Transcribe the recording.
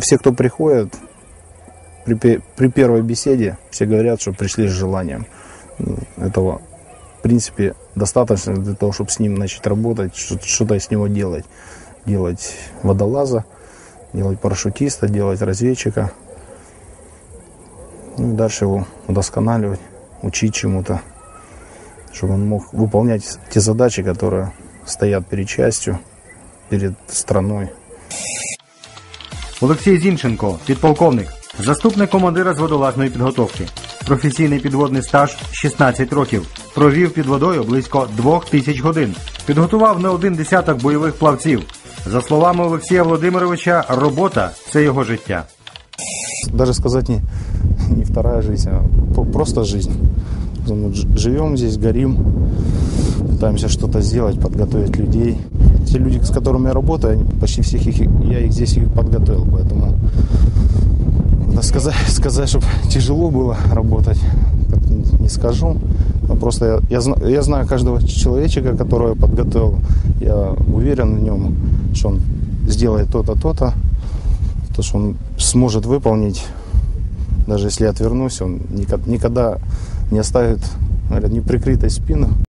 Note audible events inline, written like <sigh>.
все, кто приходит, при, при первой беседе все говорят, что пришли с желанием. Этого, в принципе, достаточно для того, чтобы с ним начать работать, что- что-то из него делать. Делать водолаза, делать парашютиста, делать разведчика. Ну и дальше его удосконаливать, учить чему-то, чтобы он мог выполнять те задачи, которые стоят перед частью, перед страной. Олексій Зінченко, підполковник, заступник командира з водолазної підготовки. Професійний підводний стаж 16 років. Провів під водою близько 2 тисяч годин. Підготував не один десяток бойових плавців. За словами Олексія Володимировича, робота це його життя. даже сказать не, не вторая жизнь, а просто жизнь. Мы ж- живем здесь, горим, пытаемся что-то сделать, подготовить людей. Те люди, с которыми я работаю, они- почти всех их, я их здесь и подготовил, поэтому да, сказать, <laughs> сказать, чтобы тяжело было работать, не- скажу. Но просто я, я, я знаю каждого человечка, которого я подготовил. Я уверен в нем, что он сделает то-то, то-то то, что он сможет выполнить, даже если я отвернусь, он никогда, не оставит неприкрытой спину.